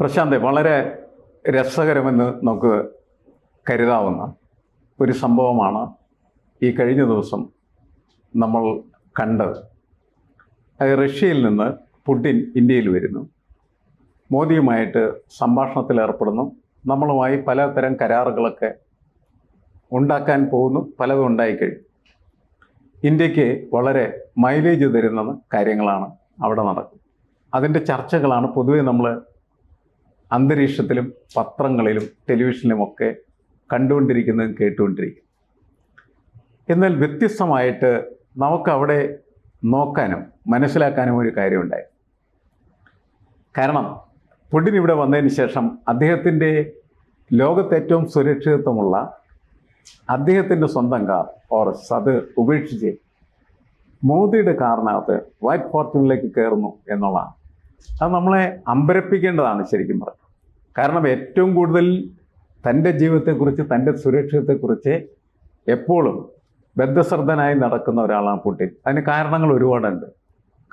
പ്രശാന്ത് വളരെ രസകരമെന്ന് നമുക്ക് കരുതാവുന്ന ഒരു സംഭവമാണ് ഈ കഴിഞ്ഞ ദിവസം നമ്മൾ കണ്ടത്. റഷ്യയിൽ നിന്ന് പുടിൻ ഇന്ത്യയിൽ വരുന്നു. മോദിയുമായിട്ട് സംഭാഷണത്തിൽ ഏർപ്പെടുന്നു. നമ്മളുമായി പലതരം കരാറുകളൊക്കെ ഉണ്ടാക്കാൻ പോകുന്നു. പലതും ഉണ്ടായിക്കഴിഞ്ഞു ഇന്ത്യയ്ക്ക് വളരെ മൈലേജ് തരുന്ന കാര്യങ്ങളാണ് അവിടെ നടക്കുന്നത്. അതിന്റെ ചർച്ചകളാണ് പൊതുവെ നമ്മൾ അന്തരീക്ഷത്തിലും പത്രങ്ങളിലും ടെലിവിഷനിലും ഒക്കെ കണ്ടുകൊണ്ടിരിക്കുന്നതും കേട്ടുകൊണ്ടിരിക്കും. എന്നാൽ വ്യത്യസ്തമായിട്ട് നമുക്കവിടെ നോക്കാനും മനസ്സിലാക്കാനും ഒരു കാര്യമുണ്ടായി. കാരണം പുടിൻ ഇവിടെ വന്നതിന് ശേഷം അദ്ദേഹത്തിന്റെ ലോകത്തെ ഏറ്റവും സുരക്ഷിതത്വമുള്ള അദ്ദേഹത്തിന്റെ സ്വന്തം കാർ ഓർ അത് ഉപേക്ഷിച്ച് മോദിയുടെ കാറിനകത്ത് വൈറ്റ് ഫോർച്യൂണിലേക്ക് കയറുന്നു എന്നുള്ളതാണ്. അത് നമ്മളെ അമ്പരപ്പിക്കേണ്ടതാണ് ശരിക്കും പറഞ്ഞത് കാരണം ഏറ്റവും കൂടുതൽ തന്റെ ജീവിതത്തെക്കുറിച്ച് തന്റെ സുരക്ഷിതത്തെക്കുറിച്ച് എപ്പോഴും ബദ്ധശ്രദ്ധനായി നടക്കുന്ന ഒരാളാണ് പുട്ടിൻ അതിന് കാരണങ്ങൾ ഒരുപാടുണ്ട്.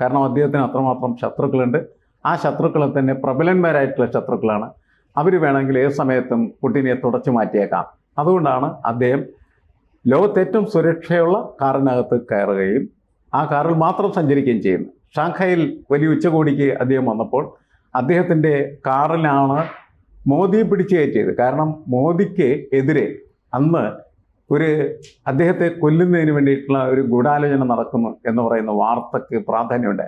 കാരണം അദ്ദേഹത്തിന് അത്രമാത്രം ശത്രുക്കളുണ്ട്. ആ ശത്രുക്കളെ തന്നെ പ്രബലന്മാരായിട്ടുള്ള ശത്രുക്കളാണ്. അവർ വേണമെങ്കിൽ ഏത് സമയത്തും പുടിനെ തുടച്ചു മാറ്റിയേക്കാം. അതുകൊണ്ടാണ് അദ്ദേഹം ലോകത്തേറ്റവും സുരക്ഷയുള്ള കാറിനകത്ത് കയറുകയും ആ കാറിൽ മാത്രം സഞ്ചരിക്കുകയും ചെയ്യുന്നു ഷാങ്ഹായിൽ വലിയ ഉച്ചകോടിക്ക് അദ്ദേഹം വന്നപ്പോൾ അദ്ദേഹത്തിന്റെ കാറിലാണ് മോദിയെ പിടിച്ചു കയറ്റിയത്. കാരണം മോദിക്ക് എതിരെ അന്ന് ഒരു അദ്ദേഹത്തെ കൊല്ലുന്നതിന് വേണ്ടിയിട്ടുള്ള ഒരു ഗൂഢാലോചന നടക്കുന്നു എന്ന് പറയുന്ന വാർത്തക്ക് പ്രാധാന്യമുണ്ട്.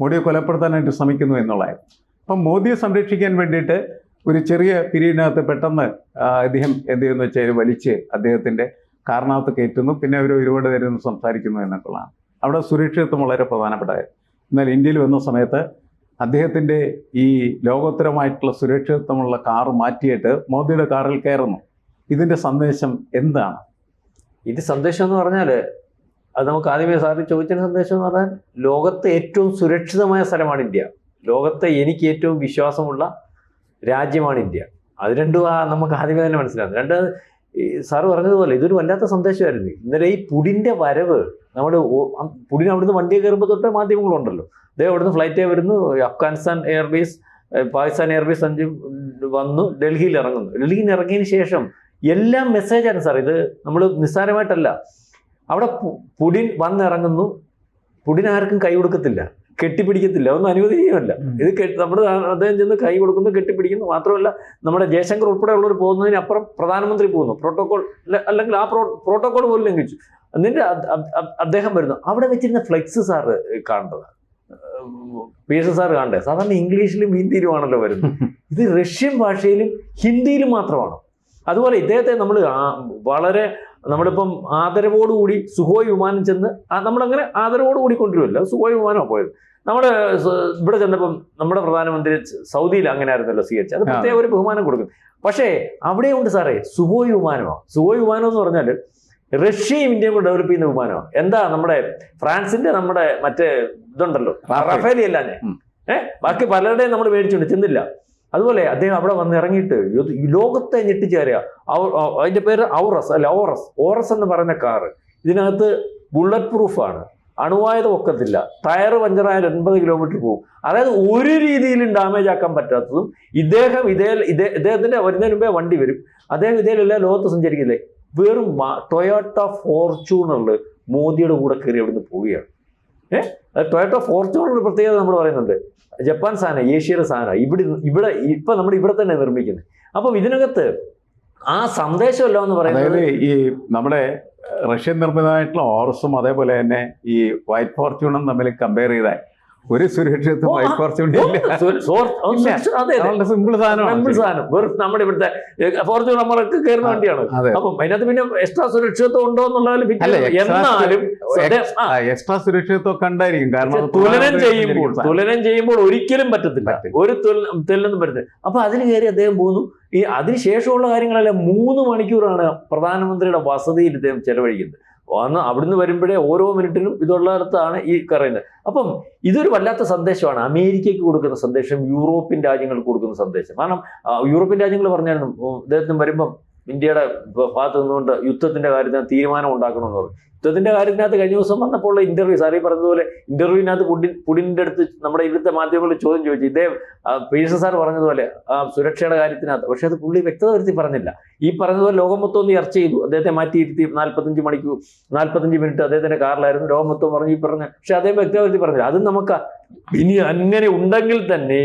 മോദിയെ കൊലപ്പെടുത്താനായിട്ട് ശ്രമിക്കുന്നു എന്നുള്ളതായിരുന്നു. അപ്പം മോദിയെ സംരക്ഷിക്കാൻ വേണ്ടിയിട്ട് ഒരു ചെറിയ പിരീഡിനകത്ത് പെട്ടെന്ന് അദ്ദേഹം എന്ത് ചെയ്യുന്നു വെച്ചാൽ വലിച്ച് അദ്ദേഹത്തിന്റെ കാരണത്ത് കയറ്റുന്നു. പിന്നെ അവർ ഒരുപാട് നേരം സംസാരിക്കുന്നു എന്നൊക്കെയുള്ളതാണ് അവിടെ സുരക്ഷിതത്വം വളരെ പ്രധാനപ്പെട്ടതായിരുന്നു. എന്നാൽ ഇന്ത്യയിൽ വന്ന സമയത്ത് അദ്ദേഹത്തിന്റെ ഈ ലോകോത്തരമായിട്ടുള്ള സുരക്ഷിതത്വമുള്ള കാർ മാറ്റിയിട്ട് മോദിയുടെ കാറിൽ കയറുന്നു. ഇതിന്റെ സന്ദേശം എന്താണ്? ഇത് സന്ദേശം എന്ന് പറഞ്ഞാൽ അത് നമുക്ക് ആദ്യമേ സാറിന് ചോദിച്ച സന്ദേശം എന്ന് പറഞ്ഞാൽ ലോകത്തെ ഏറ്റവും സുരക്ഷിതമായ സ്ഥലമാണ് ഇന്ത്യ. ലോകത്തെ എനിക്ക് ഏറ്റവും വിശ്വാസമുള്ള രാജ്യമാണ് ഇന്ത്യ. അത് രണ്ടും ആ നമുക്ക് ആദ്യമേ തന്നെ മനസ്സിലാകും. രണ്ട് സാറ് പറഞ്ഞതുപോലെ ഇതൊരു വല്ലാത്ത സന്ദേശമായിരുന്നു. ഇന്നലെ ഈ പുടിന്റെ വരവ് നമ്മൾ പുടിൻ അവിടുന്ന് വണ്ടി കയറുമ്പോൾ തൊട്ട് മാധ്യമങ്ങളുണ്ടല്ലോ. അദ്ദേഹം അവിടുന്ന് ഫ്ലൈറ്റേ വരുന്നു അഫ്ഗാനിസ്ഥാൻ എയർവേസ് പാകിസ്ഥാൻ എയർവേസ് അഞ്ച് വന്നു ഡൽഹിയിൽ ഇറങ്ങുന്നു. ഡൽഹിയിൽ ഇറങ്ങിയതിന് ശേഷം എല്ലാം മെസ്സേജാണ് സാർ ഇത് നമ്മൾ നിസ്സാരമായിട്ടല്ല. അവിടെ പുടിൻ വന്നിറങ്ങുന്നു. പുടിൻ ആർക്കും കൈ കൊടുക്കത്തില്ല. കെട്ടിപ്പിടിക്കത്തില്ല. ഒന്നും അനുവദനീയമല്ല. ഇത് നമ്മൾ നമ്മുടെ അദ്ദേഹം ചെന്ന് കൈ കൊടുക്കുന്നു കെട്ടിപ്പിടിക്കുന്നു. മാത്രമല്ല നമ്മുടെ ജയശങ്കർ ഉൾപ്പെടെയുള്ളവർ പോകുന്നതിനപ്പുറം പ്രധാനമന്ത്രി പോകുന്നു. പ്രോട്ടോകോൾ അല്ലെങ്കിൽ ആ പ്രോ പ്രോട്ടോകോൾ പോലും ലംഘിച്ചു. എന്നിട്ട് അദ്ദേഹം വരുന്നു. അവിടെ വെച്ചിരുന്ന ഫ്ലെക്സ് സാറ് കാണേണ്ടത് പി എസ് സാർ കാണണ്ടേ? സാധാരണ ഇംഗ്ലീഷിലും ഹിന്ദിയിലും ആണല്ലോ വരുന്നത്. ഇത് റഷ്യൻ ഭാഷയിലും ഹിന്ദിയിലും മാത്രമാണ്. അതുപോലെ ഇദ്ദേഹത്തെ നമ്മൾ വളരെ നമ്മളിപ്പം ആദരവോടുകൂടി സുഹോയ് വിമാനം ചെന്ന് നമ്മളങ്ങനെ ആദരവോടുകൂടി കൊണ്ടുവരുമല്ലോ സുഹോയ് വിമാനമാണ് പോയത്. നമ്മൾ ഇവിടെ ചെന്നപ്പം നമ്മുടെ പ്രധാനമന്ത്രി സൗദിയിൽ അങ്ങനെ ആയിരുന്നല്ലോ സി എച്ച്. അത് പ്രത്യേക ഒരു ബഹുമാനം കൊടുക്കും. പക്ഷേ അവിടെയുണ്ട് സാറേ സുഹോയ് വിമാനമാണ് സുഹോയ് വിമാനം എന്ന് പറഞ്ഞാൽ റഷ്യയും ഇന്ത്യയും കൂടെ ഡെവലപ്പ് ചെയ്യുന്ന വിമാനമാണ് എന്താ നമ്മുടെ ഫ്രാൻസിന്റെ നമ്മുടെ മറ്റേ ഇതുണ്ടല്ലോ. റഫേലി അല്ലാഞ്ഞെ ഏഹ് ബാക്കി പലരുടെയും നമ്മൾ മേടിച്ചുണ്ട് ചെന്നില്ല. അതുപോലെ അദ്ദേഹം അവിടെ വന്ന് ഇറങ്ങിയിട്ട് ലോകത്തെ ഞെട്ടിച്ചേരുക അതിന്റെ പേര് ഔറസ് അല്ല ഓറസ്. ഓറസ് എന്ന് പറയുന്ന കാറ് ഇതിനകത്ത് ബുള്ളറ്റ് പ്രൂഫാണ്. അണുവായുധം ഒക്കത്തില്ല. ടയർ പഞ്ചറായാൽ എൺപത് കിലോമീറ്റർ പോകും. അതായത് ഒരു രീതിയിലും ഡാമേജ് ആക്കാൻ പറ്റാത്തതും ഇദ്ദേഹം ഇതേ ഇതേ ഇദ്ദേഹത്തിന്റെ വരുന്നതിന് മുമ്പേ വണ്ടി വരും. അദ്ദേഹം ഇതേലല്ല ലോകത്ത് സഞ്ചരിക്കില്ലേ? വെറും ടൊയോട്ട ഫോർച്യൂണറിൽ മോദിയുടെ കൂടെ കയറി അവിടുന്ന് പോവുകയാണ്. ഏഹ് ടൊയോട്ട ഫോർച്യൂണറിന്റെ പ്രത്യേകത നമ്മൾ പറയുന്നുണ്ട്. ജപ്പാൻ സാധനം ഏഷ്യയുടെ സാധനം ഇവിടെ ഇവിടെ ഇപ്പൊ നമ്മുടെ ഇവിടെ തന്നെ നിർമ്മിക്കുന്നത്. അപ്പം ഇതിനകത്ത് ആ സന്ദേശമല്ല എന്ന് പറയുന്നത് ഈ നമ്മുടെ റഷ്യൻ നിർമ്മിതമായിട്ടുള്ള ഓറസും അതേപോലെ തന്നെ ഈ വൈറ്റ് ഫോർച്യൂണും തമ്മിൽ കമ്പയർ ചെയ്താൽ ഒരു സുരക്ഷിതത്വം സിമ്പിൾ സാധനം. വെറും നമ്മുടെ ഇവിടുത്തെ ഫോർച്യൂൺ നമ്മളൊക്കെ കയറുന്ന വണ്ടിയാണ്. അപ്പം അതിനകത്ത് പിന്നെ എക്സ്ട്രാ സുരക്ഷിതത്വം ഉണ്ടോ എന്നുള്ളതിൽ എന്നാലും എക്സ്ട്രാ സുരക്ഷിതത്വം കണ്ടായിരിക്കും കാരണം തുലനം ചെയ്യുമ്പോൾ തുലനം ചെയ്യുമ്പോൾ ഒരിക്കലും പറ്റത്തില്ല. ഒരു തുല- തുലനം പറ്റത്തില്ല. അപ്പൊ അതിന് കയറി അദ്ദേഹം പോകുന്നു ഈ അതിനുശേഷമുള്ള കാര്യങ്ങളെല്ലാം മൂന്ന് മണിക്കൂറാണ് പ്രധാനമന്ത്രിയുടെ വസതിയിൽ ഇദ്ദേഹം ചെലവഴിക്കുന്നത്. വന്ന് അവിടുന്ന് വരുമ്പോഴേ ഓരോ മിനിറ്റിനും ഇതുള്ളിടത്താണ് ഈ കറയുന്നത് അപ്പം ഇതൊരു വല്ലാത്ത സന്ദേശമാണ്. അമേരിക്കയ്ക്ക് കൊടുക്കുന്ന സന്ദേശം യൂറോപ്യൻ രാജ്യങ്ങൾക്ക് കൊടുക്കുന്ന സന്ദേശം. കാരണം യൂറോപ്യൻ രാജ്യങ്ങൾ പറഞ്ഞായിരുന്നു അദ്ദേഹത്തിന് വരുമ്പം ഇന്ത്യയുടെ ഭാഗത്ത് നിന്നുകൊണ്ട് യുദ്ധത്തിന്റെ കാര്യത്തിൽ തീരുമാനം ഉണ്ടാക്കണമെന്ന് പറഞ്ഞു. യുദ്ധത്തിന്റെ കാര്യത്തിനകത്ത് കഴിഞ്ഞ ദിവസം വന്നപ്പോൾ ഉള്ള ഇന്റർവ്യൂ സാറി പറഞ്ഞതുപോലെ ഇന്റർവ്യൂവിനകത്ത് പുടിൻ പുടിന്റെ അടുത്ത് നമ്മുടെ ഇവിടുത്തെ മാധ്യമങ്ങളിൽ ചോദ്യം ചോദിച്ചു. ഇദ്ദേഹം പീസ സാർ പറഞ്ഞതുപോലെ സുരക്ഷയുടെ കാര്യത്തിനകത്ത്. പക്ഷെ അത് പുള്ളി വ്യക്തത വരുത്തി പറഞ്ഞില്ല. ഈ പറഞ്ഞതുപോലെ ലോകം മൊത്തം ഒന്ന് ചർച്ച ചെയ്തു. അദ്ദേഹത്തെ മാറ്റിയിരുത്തി നാൽപ്പത്തഞ്ച് മണിക്കൂർ നാൽപ്പത്തഞ്ച് മിനിറ്റ് അദ്ദേഹത്തിന്റെ കാറിലായിരുന്നു ലോകം മൊത്തം പറഞ്ഞു ഈ പറഞ്ഞ പക്ഷെ അദ്ദേഹം വ്യക്തത വരുത്തി പറഞ്ഞില്ല. അത് നമുക്ക് ഇനി അങ്ങനെ ഉണ്ടെങ്കിൽ തന്നെ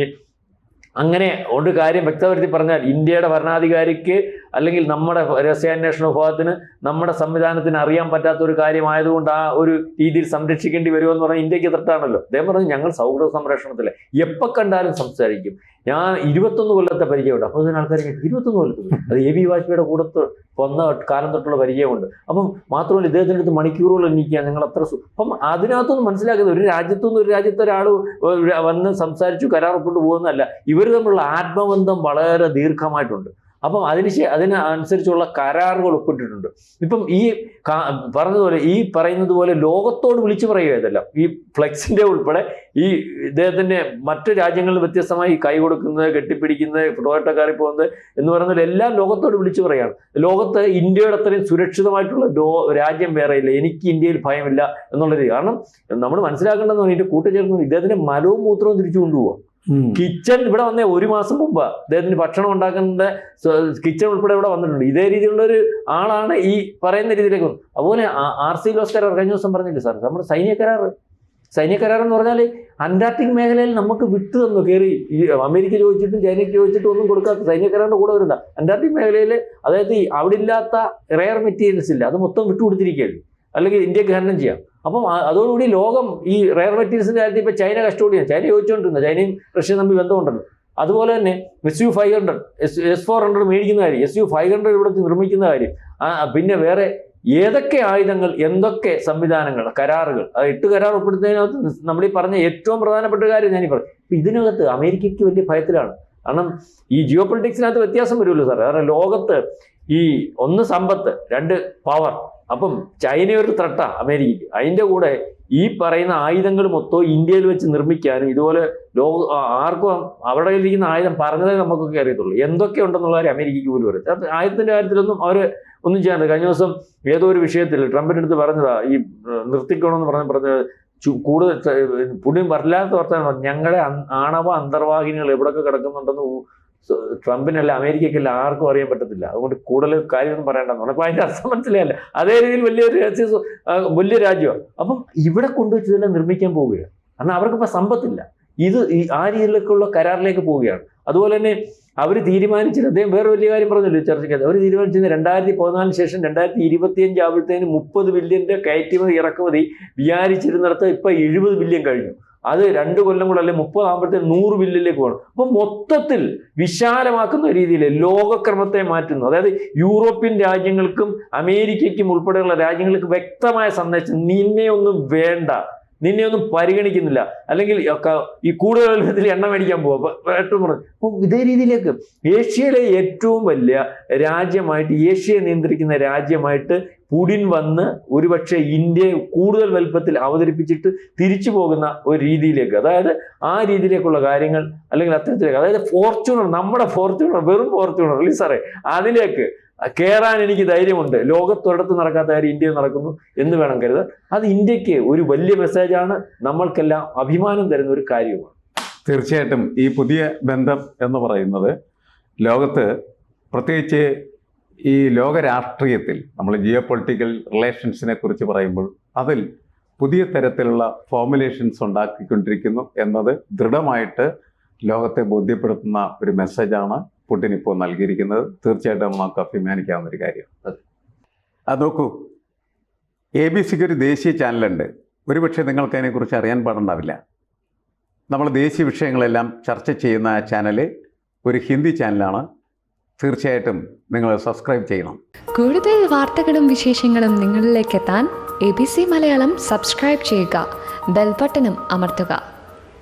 അങ്ങനെ ഒരു കാര്യം വ്യക്തവരുത്തി പറഞ്ഞാൽ ഇന്ത്യയുടെ ഭരണാധികാരിക്ക് അല്ലെങ്കിൽ നമ്മുടെ രഹസ്യാന്വേഷണ വിഭാഗത്തിന് നമ്മുടെ സംവിധാനത്തിന് അറിയാൻ പറ്റാത്ത ഒരു കാര്യമായതുകൊണ്ട് ആ ഒരു രീതിയിൽ സംരക്ഷിക്കേണ്ടി വരുമെന്ന് പറഞ്ഞാൽ ഇന്ത്യയ്ക്ക് തെറ്റാണല്ലോ. അദ്ദേഹം പറഞ്ഞു ഞങ്ങൾ സൗഹൃദ സംരക്ഷണത്തിലെ എപ്പോൾ കണ്ടാലും സംസാരിക്കും. ഞാൻ ഇരുപത്തൊന്ന് കൊല്ലത്തെ പരിചയമുണ്ട്. അപ്പോൾ ഇതിന് ആൾക്കാർ ഇരുപത്തൊന്ന് കൊല്ലത്ത് അത് എ ബി വാജ്പേയിയുടെ കൂടത്ത് കൊന്ന കാലം തൊട്ടുള്ള പരിചയമുണ്ട്. അപ്പം മാത്രമല്ല ഇദ്ദേഹത്തിന്റെ അടുത്ത് മണിക്കൂറുകൾ എണ്ണിക്കുക നിങ്ങൾ അത്ര അപ്പം അതിനകത്തൊന്നും മനസ്സിലാക്കുന്നത് ഒരു രാജ്യത്തുനിന്ന് ഒരു രാജ്യത്തെ ഒരാൾ വന്ന് സംസാരിച്ചു കരാർ ഒപ്പിട്ട് പോകുന്നതല്ല. ഇവർ തമ്മിലുള്ള ആത്മബന്ധം വളരെ ദീർഘമായിട്ടുണ്ട്. അപ്പം അതിന് അതിന് അനുസരിച്ചുള്ള കരാറുകൾ ഒപ്പിട്ടിട്ടുണ്ട്. ഇപ്പം ഈ പറഞ്ഞതുപോലെ ഈ പറയുന്നത് പോലെ ലോകത്തോട് വിളിച്ചു പറയുക ഈ ഫ്ലെക്സിന്റെ ഉൾപ്പെടെ ഈ ഇദ്ദേഹത്തിന്റെ മറ്റു രാജ്യങ്ങളിൽ വ്യത്യസ്തമായി കൈ കൊടുക്കുന്നത് കെട്ടിപ്പിടിക്കുന്നത് കാറിൽ പോകുന്നത് എന്ന് പറയുന്നത് എല്ലാം ലോകത്തോട് വിളിച്ചു പറയുകയാണ്. ലോകത്ത് ഇന്ത്യയുടെ അത്രയും സുരക്ഷിതമായിട്ടുള്ള രാജ്യം വേറെ ഇല്ല. എനിക്ക് ഇന്ത്യയിൽ ഭയമില്ല എന്നുള്ള രീതി. കാരണം നമ്മൾ മനസ്സിലാക്കേണ്ടതെന്ന് പറഞ്ഞിട്ട് കൂട്ടുചേർന്ന് ഇദ്ദേഹത്തിന്റെ മലവും മൂത്രവും തിരിച്ചു കൊണ്ടുപോകുക കിച്ചൺ ഇവിടെ വന്നേ ഒരു മാസം മുമ്പ്. അദ്ദേഹത്തിന് ഭക്ഷണം ഉണ്ടാക്കുന്ന കിച്ചൺ ഉൾപ്പെടെ ഇവിടെ വന്നിട്ടുണ്ട്. ഇതേ രീതിയിലുള്ള ഒരു ആളാണ് ഈ പറയുന്ന രീതിയിലേക്ക്. അതുപോലെ ആർ സി ലോസ് കരാർ കഴിഞ്ഞ ദിവസം പറഞ്ഞില്ലേ സാർ? നമ്മുടെ സൈനിക കരാർ സൈനിക കരാർ എന്ന് പറഞ്ഞാൽ അന്റാർട്ടിക് മേഖലയിൽ നമുക്ക് വിട്ടു തന്നു. കയറി ഈ അമേരിക്ക ചോദിച്ചിട്ടും ചൈനയ്ക്ക് ചോദിച്ചിട്ടും ഒന്നും കൊടുക്കാത്ത സൈനിക കരാറിന്റെ കൂടെ വരുന്ന അന്റാർട്ടിക് മേഖലയിൽ അതായത് അവിടെ ഇല്ലാത്ത റെയർ മെറ്റീരിയൽസ് ഇല്ല. അത് മൊത്തം വിട്ടുകൊടുത്തിരിക്കുകയാണ്. അല്ലെങ്കിൽ ഇന്ത്യയ്ക്ക് ഖനനം ചെയ്യാം. അപ്പം അതോടുകൂടി ലോകം ഈ റെയർ മെറ്റീരിയൽസിന്റെ കാര്യത്തിൽ ഇപ്പോൾ ചൈന കസ്റ്റോഡിയാണ് ചൈന ചോദിച്ചുകൊണ്ടിരുന്നത് ചൈനയും റഷ്യയും തമ്മിൽ ബന്ധമുണ്ടല്ലോ. അതുപോലെ തന്നെ S U five hundred S S four hundred മേടിക്കുന്ന കാര്യം എസ് യു ഫൈവ് ഹൺഡ്രഡ് ഇവിടെ നിർമ്മിക്കുന്ന കാര്യം പിന്നെ വേറെ ഏതൊക്കെ ആയുധങ്ങൾ എന്തൊക്കെ സംവിധാനങ്ങൾ കരാറുകൾ അത് എട്ട് കരാർ ഉൾപ്പെടുത്തുന്നതിനകത്ത് നമ്മൾ ഈ പറഞ്ഞ ഏറ്റവും പ്രധാനപ്പെട്ട കാര്യം ഞാനീ പറഞ്ഞു ഇതിനകത്ത് അമേരിക്കയ്ക്ക് വലിയ ഭയത്തിലാണ്. കാരണം ഈ ജിയോ പൊളിറ്റിക്സിനകത്ത് വ്യത്യാസം വരുമല്ലോ സാർ കാരണം ലോകത്ത് ഈ ഒന്ന് സമ്പത്ത് രണ്ട് പവർ അപ്പം ചൈന ഒരു ത്രട്ടാ അമേരിക്കയ്ക്ക്. അതിന്റെ കൂടെ ഈ പറയുന്ന ആയുധങ്ങൾ മൊത്തം ഇന്ത്യയിൽ വെച്ച് നിർമ്മിക്കാനും ഇതുപോലെ ലോക ആർക്കും അവിടെ ഇരിക്കുന്ന ആയുധം പറഞ്ഞതേ നമുക്കൊക്കെ അറിയത്തുള്ളൂ. എന്തൊക്കെ ഉണ്ടെന്നുള്ള കാര്യം അമേരിക്കയ്ക്ക് പോലും അറിയാം അത് ആയുധത്തിന്റെ കാര്യത്തിലൊന്നും അവർ ഒന്നും ചെയ്യാണ്ട് കഴിഞ്ഞ ദിവസം ഏതോ ഒരു വിഷയത്തിൽ ട്രംപിന്റെ അടുത്ത് പറഞ്ഞതാ ഈ നിർത്തിക്കണമെന്ന് പറഞ്ഞ പറഞ്ഞത് കൂടുതൽ പുടിയും വരില്ലാത്ത വർത്തമാനം ഞങ്ങളുടെ ആണവ അന്തർവാഹിനികൾ എവിടെയൊക്കെ കിടക്കുന്നുണ്ടെന്ന് ട്രംപിനല്ല അമേരിക്കയ്ക്കല്ല ആർക്കും അറിയാൻ പറ്റത്തില്ല. അതുകൊണ്ട് കൂടുതൽ കാര്യമൊന്നും പറയേണ്ടെന്ന് പറഞ്ഞു അപ്പൊ അതിന്റെ അർത്ഥം മനസ്സിലായല്ല? അതേ രീതിയിൽ വലിയൊരു രഹസ്യ വലിയ രാജ്യമാണ്. അപ്പം ഇവിടെ കൊണ്ടുവച്ച് തന്നെ നിർമ്മിക്കാൻ പോവുകയാണ്. കാരണം അവർക്കിപ്പോൾ സമ്പത്തില്ല. ഇത് ഈ ആ രീതിയിലേക്കുള്ള കരാറിലേക്ക് പോവുകയാണ്. അതുപോലെ തന്നെ അവർ തീരുമാനിച്ചത് അദ്ദേഹം വേറെ വലിയ കാര്യം പറഞ്ഞല്ലോ ചർച്ചയ്ക്ക് അവർ തീരുമാനിച്ചത് രണ്ടായിരത്തി പതിനാലിന് ശേഷം രണ്ടായിരത്തി ഇരുപത്തിയഞ്ച് ആവുമ്പോഴത്തേന് മുപ്പത് ബില്യന്റെ കയറ്റുമതി ഇറക്കുമതി വിചാരിച്ചിരുന്നിടത്ത് ഇപ്പൊ എഴുപത് ബില്യൻ കഴിഞ്ഞു. അത് രണ്ട് കൊല്ലം കൂടെ അല്ലെങ്കിൽ മുപ്പതാകുമ്പോഴത്തേക്ക് നൂറ് ബില്ലിലേക്ക് പോകണം. അപ്പൊ മൊത്തത്തിൽ വിശാലമാക്കുന്ന രീതിയിൽ ലോകക്രമത്തെ മാറ്റുന്നു. അതായത് യൂറോപ്യൻ രാജ്യങ്ങൾക്കും അമേരിക്കയ്ക്കും ഉൾപ്പെടെയുള്ള രാജ്യങ്ങൾക്ക് വ്യക്തമായ സന്ദേശം നിന്നെ ഒന്നും വേണ്ട. നിന്നെ ഒന്നും പരിഗണിക്കുന്നില്ല. അല്ലെങ്കിൽ ഈ കൂടുതൽ എണ്ണ മേടിക്കാൻ പോവാ. ഏറ്റവും പറഞ്ഞു ഇതേ രീതിയിലേക്ക് ഏഷ്യയിലെ ഏറ്റവും വലിയ രാജ്യമായിട്ട് ഏഷ്യയെ നിയന്ത്രിക്കുന്ന രാജ്യമായിട്ട് പുടിൻ വന്ന് ഒരുപക്ഷെ ഇന്ത്യയെ കൂടുതൽ വലുപ്പത്തിൽ അവതരിപ്പിച്ചിട്ട് തിരിച്ചു പോകുന്ന ഒരു രീതിയിലേക്ക്. അതായത് ആ രീതിയിലേക്കുള്ള കാര്യങ്ങൾ അല്ലെങ്കിൽ അത്തരത്തിലേക്ക്. അതായത് ഫോർച്യൂണർ നമ്മുടെ ഫോർച്യൂണർ വെറും ഫോർച്യൂണർ അല്ലേ സാറേ? അതിലേക്ക് കയറാൻ എനിക്ക് ധൈര്യമുണ്ട്. ലോകത്തൊരിടത്ത് നടക്കാത്ത കാര്യം ഇന്ത്യയിൽ നടക്കുന്നു എന്ന് വേണം കരുതാൻ. അത് ഇന്ത്യയ്ക്ക് ഒരു വലിയ മെസ്സേജാണ് നമ്മൾക്കെല്ലാം അഭിമാനം തരുന്ന ഒരു കാര്യമാണ് തീർച്ചയായിട്ടും ഈ പുതിയ ബന്ധം എന്ന് പറയുന്നത് ലോകത്ത് പ്രത്യേകിച്ച് ഈ ലോക രാഷ്ട്രീയത്തിൽ നമ്മൾ ജിയോ പൊളിറ്റിക്കൽ റിലേഷൻസിനെ കുറിച്ച് പറയുമ്പോൾ അതിൽ പുതിയ തരത്തിലുള്ള ഫോമുലേഷൻസ് ഉണ്ടാക്കിക്കൊണ്ടിരിക്കുന്നു എന്നത് ദൃഢമായിട്ട് ലോകത്തെ ബോധ്യപ്പെടുത്തുന്ന ഒരു മെസ്സേജാണ് പുടിൻ ഇപ്പോൾ നൽകിയിരിക്കുന്നത് തീർച്ചയായിട്ടും നമുക്ക് അഭിമാനിക്കാവുന്ന ഒരു കാര്യം. അത്. നോക്കൂ. എ ബി സിക്ക് ഒരു ദേശീയ ചാനലുണ്ട്. ഒരുപക്ഷെ നിങ്ങൾക്ക് അതിനെക്കുറിച്ച് അറിയാൻ പാടുണ്ടാവില്ല. നമ്മൾ ദേശീയ വിഷയങ്ങളെല്ലാം ചർച്ച ചെയ്യുന്ന ആ ചാനൽ ഒരു ഹിന്ദി ചാനലാണ്. തീർച്ചയായിട്ടും നിങ്ങൾ സബ്സ്ക്രൈബ് ചെയ്യണം. കൂടുതൽ വാർത്തകളും വിശേഷങ്ങളും നിങ്ങളിലേക്ക് എത്താൻ A B C Malayalam subscribe ചെയ്യുക. ബെൽബട്ടനും അമർത്തുക.